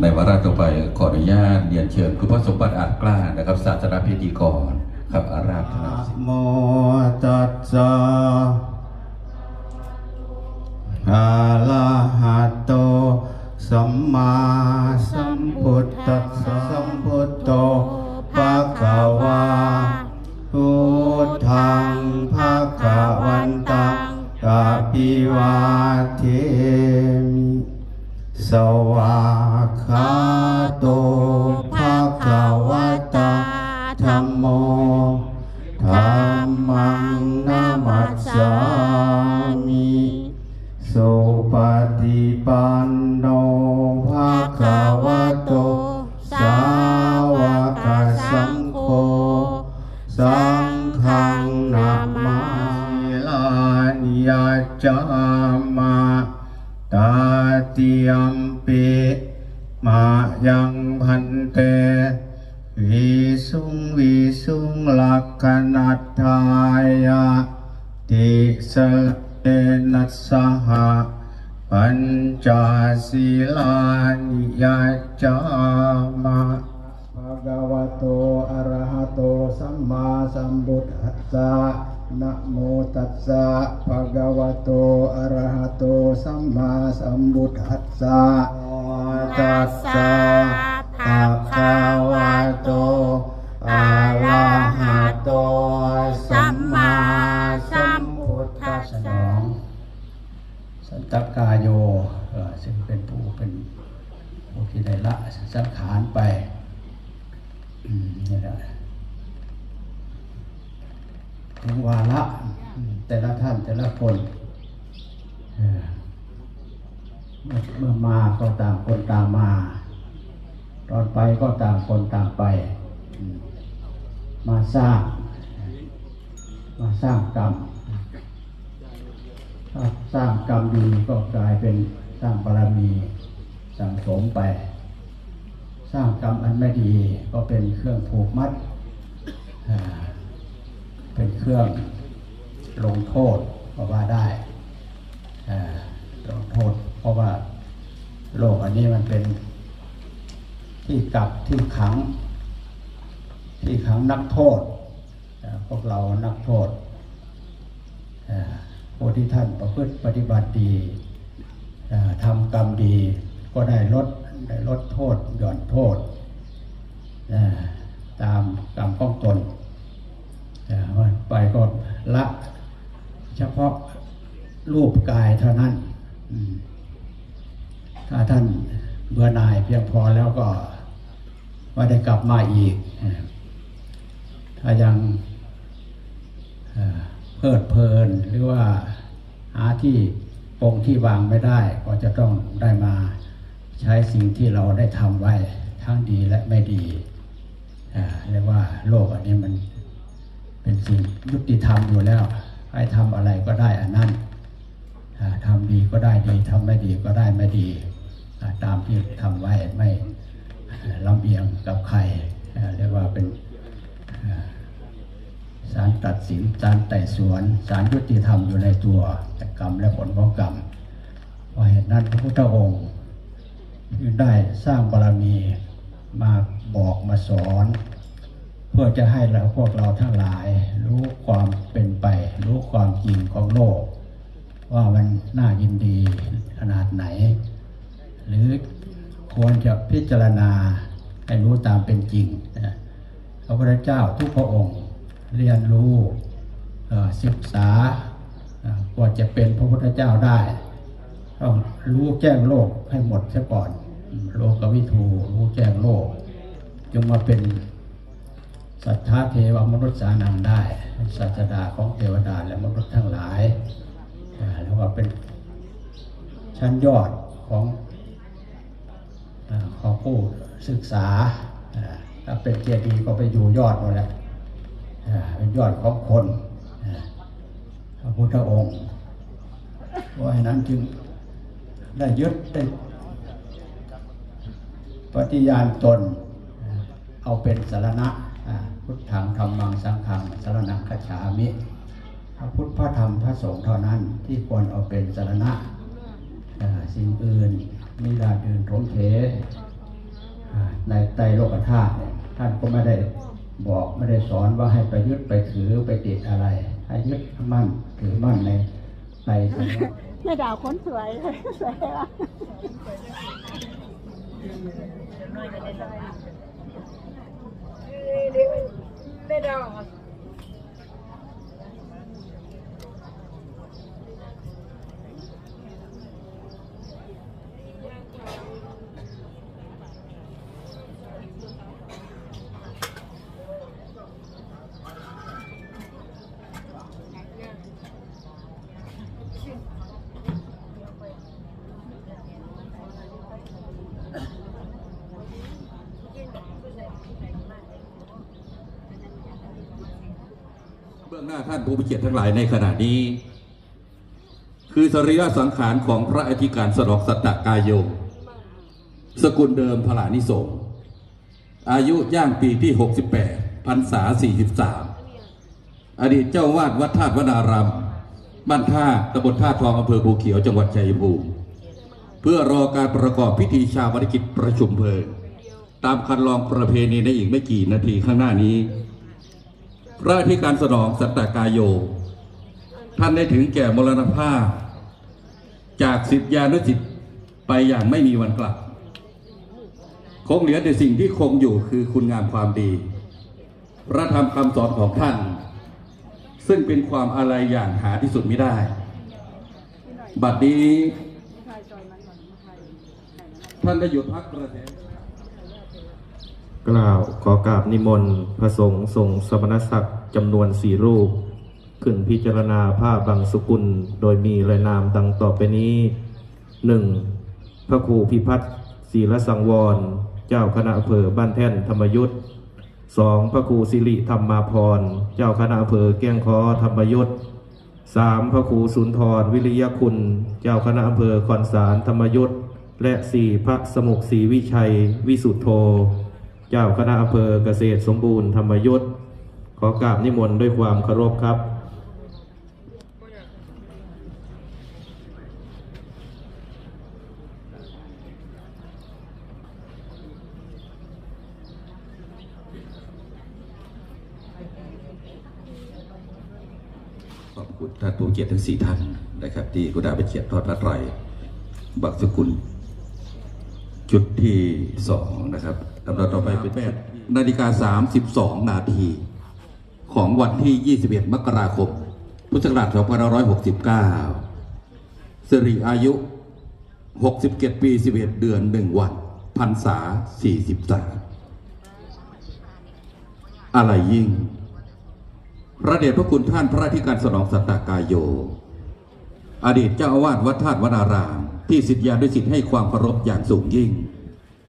ในวาระต่อไปขออนุญาตเรียนเชิญคุณพระสมบัติอาจกล้านะครับศาสนาพิธีกรครับอาราธนาสิโมตัสสะอะระหะโตสัมมาสัมพุทธัสสะ โตภะคะว เตวิสุงวิสุงลักขณัตถายะติสเลนัสสหะปัญจศีลานิยาจามะภะคะวะโตอะระหะโตสัมมาสัมพุทธัสสะนะโมตัสสะภะคะวะโตอะระหะโตสัมมาสัมพุทธัสสะตัสสะ ภะคะวะโตอะระหะโต สัมมาสัมพุทธัสสสะสันตกาโยซึ่งเป็นผู้เป็นผู้ที่ได้ละสังขารไปอืมนี่แหละถึงวาระแต่ละท่านแต่ละคนมื่อเมื่อมาก็ต่างคนต่างมา ตอนไปก็ต่างคนต่างไป มาสร้าง มาสร้างกรรมถ้าสร้างกรรมดีก็กลายเป็นสร้างบารมีสั่งสมไป สร้างกรรมอันไม่ดีก็เป็นเครื่องผูกมัด เป็นเครื่องลงโทษก็ว่าได้ลงโทษ เพราะว่าโลกอันนี้มันเป็น ที่กักที่ขัง ที่ขังนักโทษพวกเรานักโทษผู้ที่ท่านประพฤติปฏิบัติดีทำกรรมดีก็ได้ลดได้ลดโทษหย่อนโทษตามกรรมของตนไปก็ละเฉพาะรูปกายเท่านั้น ถ้าท่านเบื่อหน่ายเพียงพอแล้วก็ ไม่ได้กลับมาอีก ถ้ายังเพลิดเพลินหรือว่าหาที่ปงที่วางไม่ได้ ก็จะต้องได้มาใช้สิ่งที่เราได้ทำไว้ทั้งดีและไม่ดีเรียกว่าโลกอันนี้มันเป็นสิ่งยุติธรรมอยู่แล้วให้ทำอะไรก็ได้อันนั้นทำดีก็ได้ดีทำไม่ดีก็ได้ไม่ดี ตามที่ทำไว้ไม่ ลำเอียงกับใครอ่เรียกว่าเป็นอ่าสารตัดสินสารไต่สวนสารยุติธรรมอยู่ในตัวแต่กรรมและผลของกรรมเพราะเหตุนั้นพระพุทธองค์จึงได้สร้างบารมีมาบอกมาสอน เพื่อจะให้เราพวกเราทั้งหลาย รู้ความเป็นไป รู้ความจริงของโลก ว่ามันน่ายินดีไหน หรือควรจะ พิจารณาให้รู้ตามเป็นจริงนะพระพุทธเจ้าทุกพระองค์เรียนรู้ศึกษากว่าจะเป็นพระพุทธเจ้าได้ ต้องรู้แจ้งโลกให้หมดซะก่อน โลกวิทูรู้แจ้งโลก จึงมาเป็นศรัทธาเทวมนุษย์สานังได้ศาสดาของเทวดาและมนุษย์ทั้งหลายแล้วก็เป็นชั้นยอดของ ผู้ศึกษาถ้าเป็นเจดีย์ก็ไปอยู่ยอดหมดแล้วเป็นยอดของคนพระพุทธองค์เพราะฉะนั้นจึงได้ยึดได้ปฏิญาณตนเอาเป็นสารณะพุทธังธรรมังสังฆังสารนังคัจฉามิพระพุทธพระธรรมพระสงฆ์เท่านั้นที่ควรเอาเป็นสารณะสิ่งอื่นมีดาอื่นถมเถ ในไตรโลกธาตุเนี่ยท่านก็ไม่ได้บอกไม่ได้สอนว่าให้ไปยึดไปถือไปติดอะไร ให้ยึดมั่นถือมั่นในไตรสรณคมแม่ดาวคนสวยสวยละเบื้ องหน้าท่านผู้มีเกียรติทั้งหลายในขณะนี้ คือสรีระสังขารของพระอธิการสนองสัตตกายโยสกุลเดิมพลานิสงอายุย่างปีที่ 68พรรษา 43 อดีตเจ้าวาดวัดธาตุวนารามบ้านท่าตำบลท่าทองอำเภอภูเขียวจังหวัดชัยภูมิ เพื่อรอการประกอบพิธีชาปนกิจประชุมเพลิง ตามคันลองประเพณีในอีกไม่กี่นาทีข้างหน้านี้ พระอธิการสนองสัตตกายโย ท่านได้ถึงแก่มรณภาพ จากสิทธิานุสิทธิ์ไปอย่างไม่มีวันกลับ คงเหลือแต่สิ่งที่คงอยู่คือคุณงามความดี พระธรรมคำสอนของท่าน ซึ่งเป็นความอะไรอย่างหาที่สุดไม่ได้ บัดนี้ ท่านได้หยุดพักประเทศ กล่าวขอกราบนิมนต์พระสงฆ์ทรงสมณศักดิ์จำนวนสี่รูป ขึ้นพิจารณาผ้าบางสกุลโดยมีรายนามดังต่อไปนี้หนึ่งพระครูพิพัฒน์ศีลสังวร เจ้าคณะอำเภอบ้านแท่นธรรมยุทธ์สองพระครูสิริธรรมาพร เจ้าคณะอำเภอแก้งคอธรรมยุทธ์สามพระครูสุนทรวิริยคุณ เจ้าคณะอำเภอคอนสารธรรมยุทธ์และสี่พระสมุขศรีวิชัย วิสุทโธ เจ้าคณะอำเภอเกษตรสมบูรณ์ธรรมยุทธ์ขอกราบนิมนต์ด้วยความเคารพครับขอบคุณท่านผู้เกียรติทั้งสี่ท่านนะครับ ที่กุณาเป็นเกียรติทอดพระไตรบักสกุล จุดที่สองนะครับลำดับต่อไปเป็นแปดนาฬิกาสามสิบสองนาที ของวันที่ 21 มกราคม พุทธศักราช2569สิริอายุ 67 ปี 11 เดือน 1 วันพรรษา 43 อะไรยิ่ง พระเดชพระคุณท่านพระอธิการสนองสัตตากายโย อดีตเจ้าอาวาสวัดธาตุวนาราม ที่สิทธิานุสิทธิ์ให้ความเคารพอย่างสูงยิ่ง